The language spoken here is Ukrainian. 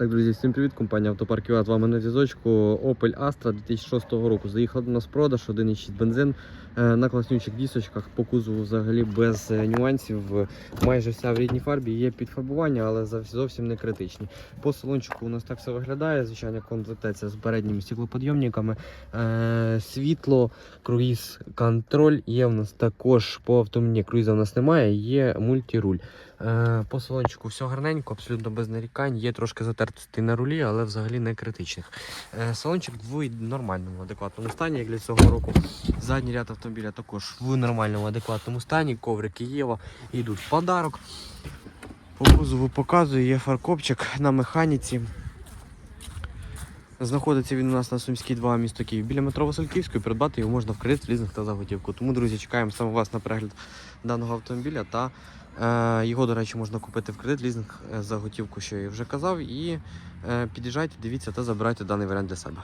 Так, друзі, всім привіт, компанія Автопарк ЮА, з вами на зв'язочку. Opel Astra 2006 року. Заїхав до нас в продаж, 1,6 бензин е, на класнючих дісочках, по кузову взагалі без е, нюансів. Майже вся в рідній фарбі, є підфарбування, але зовсім не критичні. По салончику у нас так все виглядає. Звичайно, комплектація з передніми стеклоподйомниками, е, світло, круїз контроль. Є в нас також по автомобілі круїза у нас немає, є мультируль. Е, По салончику все гарненько, абсолютно без нарікань. Є трошки затертості на рулі, але взагалі не критичних. Е, Салончик в нормальному, адекватному стані, як для цього року. Задній ряд автомобіля також в нормальному, адекватному стані. Коврики Єва йдуть в подарок. По кузову показую, є фаркопчик на механіці. Знаходиться він у нас на Сумській 2 місто Київ біля метро Васильківської. Придбати його можна в кредит, в лізинг та за готівку. Тому, друзі, чекаємо саме вас на перегляд даного автомобіля. Та е, його, до речі, можна купити в кредит, лізинг е, за готівку, що я вже казав. І е, під'їжджайте, дивіться та забирайте даний варіант для себе.